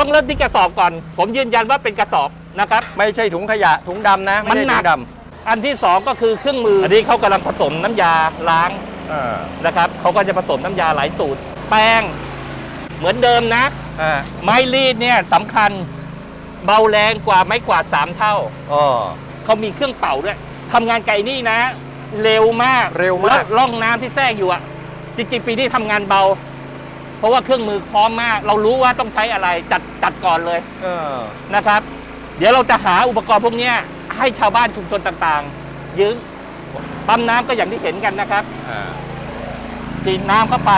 ต้องเริ่มที่กระสอบก่อน ผมยืนยันว่าเป็นกระสอบนะครับ ไม่ใช่ถุงขยะถุงดำนะไม่ใช่มันหนัถุกงดอันที่สองก็คือเครื่องมือ อันนี้เขากำลังผสมน้ำยาล้างำอ่านะครับเขาก็จะผสมน้ำยาหลายสูตร แป้ง เหมือนเดิมนะ อ่าไม้รีดเนี่ยสำคัญเบาแรงกว่าไม้กวาดสามเท่า อ๋อ เขามีเครื่องเป่าด้วยทำงานไก่นี่นะ เร็วมากเร็วมาก แล้วร่องน้ำที่แทรกอยู่อะจริงๆปีนี้ทำงานเบา เพราะว่าเครื่องมือพร้อมมาก เรารู้ว่าต้องใช้อะไรจัดจัดก่อนเลยเออนะครับ เดี๋ยวเราจะหาอุปกรณ์พวกเนี้ยให้ชาวบ้านชุมชนต่างๆ ยืมปั๊มน้ำก็อย่างที่เห็นกันนะครับอ่าฉีดน้ำเข้าไป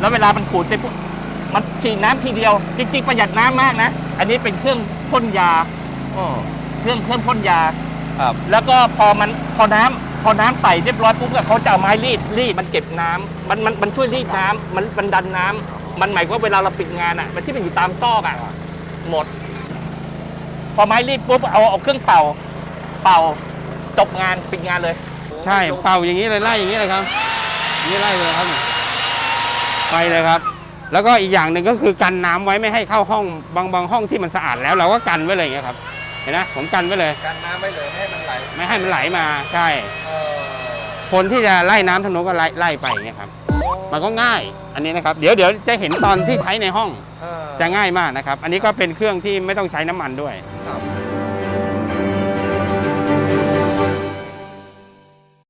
แล้วเวลามันขูดไปปุ๊บมันฉีดน้ำทีเดียว จริงๆประหยัดน้ำมากนะ อันนี้เป็นเครื่องพ่นยาอ๋อเครื่องเครื่องพ่นยา ครับ แล้วก็พอมันพอน้ำ พอน้ำใส่เรียบร้อยปุ๊บอะเขาจะเอาไม้รีดรีดมันเก็บน้ำมันมันมันช่วยรีดน้ำมันมันดันน้ำมันหมายว่าเวลาเราปิดงานอะ มันที่มันอยู่ตามซอกอะหมด พอไม้รีดปุ๊บเอาเอาเครื่องเป่า เป่าจบงานปิดงานเลย ใช่เป่าอย่างนี้เลยไล่อย่างนี้เลยครับนี้ไล่เลยครับไปเลยครับ แล้วก็อีกอย่างหนึ่งก็คือกันน้ำไว้ไม่ให้เข้าห้องบางบางห้องที่มันสะอาดแล้วเราก็กันไว้เลยอย่างเงี้ยครับ เห็นไหมผมกันไว้เลย กันน้ำไม่เลยให้มันไหลไม่ให้มันไหลมาใช่ เออคนที่จะไล่น้ำทางโน้นก็ไล่ไล่ไปอย่างเงี้ยครับ มันก็ง่ายอันนี้นะครับ เดี๋ยวเดี๋ยวจะเห็นตอนที่ใช้ในห้องเออจะง่ายมากนะครับ อันนี้ก็เป็นเครื่องที่ไม่ต้องใช้น้ำมันด้วยอื